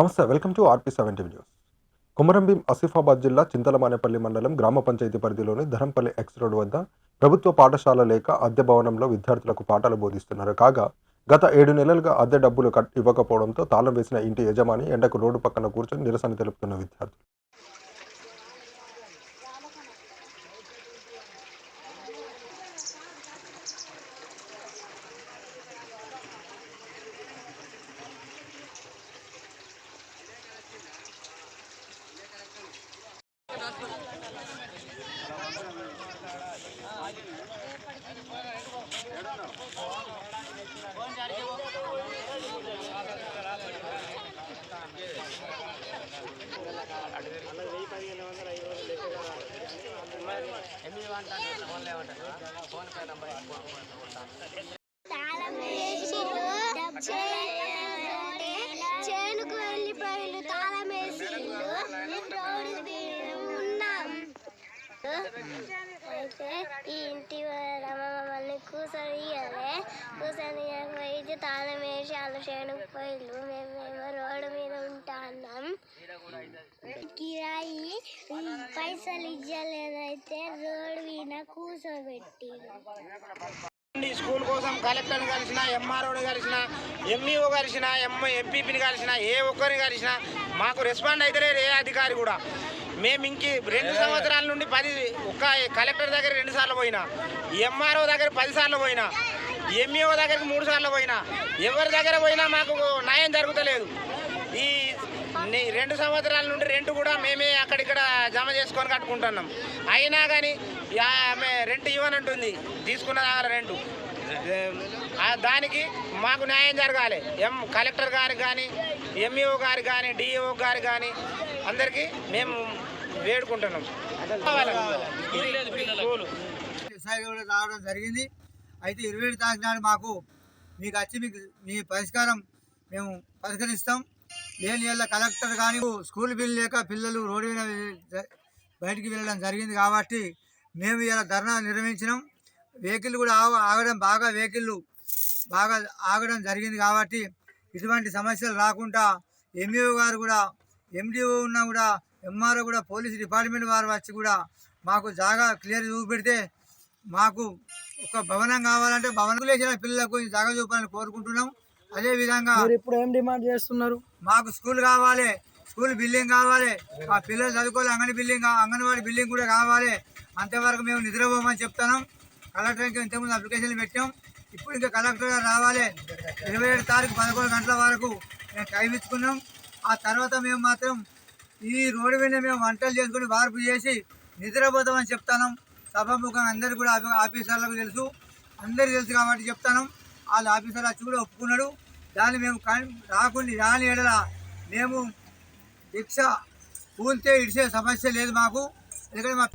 నమస్తే welcome to RP seventy news. Kumarambheem Asifabad జిల్లా చింతలమానేపల్లి మండలం గ్రామ పంచాయతీ పరిధిలోని ధరంపల్లి ఎక్స్ రోడ్ వద్ద ప్రభుత్వ పాఠశాల లేక అద్దె భవనంలో విద్యార్థులకు పాఠాలు బోధిస్తున్నారు. కాగా గత ఏడు నెలలుగా అద్దె డబ్బులు కట్ ఇవ్వకపోవడంతో తాళం వేసిన ఇంటి యజమాని ఎండకు రోడ్డు పక్కన కూర్చొని నిరసన తెలుపుతున్న విద్యార్థులు చేనుకు వెళ్ళిపోయిన తాళం వేసిర్రు ఉన్నాం. అయితే ఈ ఇంటి వాళ్ళ మమ్మల్ని కూసడియాలి కూసడియకపోయితే తాళం వేసి వాళ్ళు చేనుకు పోయిళ్ళు మేమేమో రోడ్డు మీద ఉంటాన్నాం. కిరాయి పైసలు ఇవ్వలేదైతే రోడ్డు మీద కూర్చోబెట్టి స్కూల్ కోసం కలెక్టర్ని కలిసిన ఎంఆర్ఓని కలిసిన ఎంఈఓ కలిసిన ఎం ఎంపీపీని కలిసిన ఏ ఒక్కరిని కలిసిన మాకు రెస్పాండ్ అయితే ఏ అధికారి కూడా. మేము ఇంక రెండు సంవత్సరాల నుండి పది ఒక్క కలెక్టర్ దగ్గర రెండు సార్లు పోయినా ఎంఆర్ఓ దగ్గర పది సార్లు పోయినా ఎంఈఓ దగ్గరికి మూడు సార్లు పోయినా ఎవరి దగ్గర పోయినా మాకు న్యాయం జరుగుతలేదు. ఈ రెండు సంవత్సరాల నుండి రెంట్ కూడా మేమే అక్కడిక్కడ జమ చేసుకొని కట్టుకుంటున్నాం. అయినా కానీ రెంట్ ఇవ్వనంటుంది తీసుకున్న దగ్గర రెంటు. దానికి మాకు న్యాయం జరగాలి. ఎం కలెక్టర్ గారికి కానీ ఎంఈఓ గారికి కానీ డిఈఓ గారికి కానీ అందరికీ మేము వేడుకుంటున్నాం. స్కూలు రావడం జరిగింది. అయితే ఇరవై ఏడు తారీఖు నాడు మాకు మీకు వచ్చి మీకు మీ పరిష్కారం మేము పరిష్కరిస్తాం. లేని ఏళ్ళ కలెక్టర్ కానీ స్కూల్ బిల్ లేక పిల్లలు రోడ్డు మీద బయటికి వెళ్ళడం జరిగింది కాబట్టి మేము ఇలా ధర్నా నిర్వహించినాం. వెహికల్ కూడా ఆగ- ఆగడం బాగా వెహికల్ బాగా ఆగడం జరిగింది కాబట్టి ఇటువంటి సమస్యలు రాకుండా ఎంఈఓ గారు కూడా ఎండిఓ ఉన్నా కూడా ఎంఆర్ఓ కూడా పోలీస్ డిపార్ట్మెంట్ వారు వచ్చి కూడా మాకు జాగా క్లియర్ చూపెడితే మాకు ఒక భవనం కావాలంటే భవనం లేచిన పిల్లలకు జాగా చూపాలని కోరుకుంటున్నాం. అదే విధంగా మీరు ఇప్పుడు ఏం డిమాండ్ చేస్తున్నారు? మాకు స్కూల్ కావాలి స్కూల్ బిల్డింగ్ కావాలి మా పిల్లలు చదువుకోవాలి అంగడి బిల్డింగ్ అంగన్వాడీ బిల్డింగ్ కూడా కావాలి. అంతవరకు మేము నిద్రపోమని చెప్తాను కలెక్టర్కి ఇంతకుముందు అప్లికేషన్లు పెట్టాం. ఇప్పుడు ఇంకా కలెక్టర్ గారు రావాలి. ఇరవై ఏడు తారీఖు పదకొండు గంటల వరకు మేము టైం ఇచ్చుకున్నాం. ఆ తర్వాత మేము మాత్రం ఈ రోడ్డు మీద మేము వంటలు చేసుకుని వార్పు చేసి నిద్రపోతామని చెప్తాను. సభాముఖం అందరు కూడా ఆఫీసర్లకు తెలుసు. అందరికీ తెలుసు కాబట్టి చెప్తాను. వాళ్ళ ఆఫీసర్ వచ్చి కూడా ఒప్పుకున్నాడు. దాన్ని మేము రాకుండా రాని ఎడల మేము దీక్ష కూలితే ఇడిసే సమస్య లేదు మాకు. ఎందుకంటే మా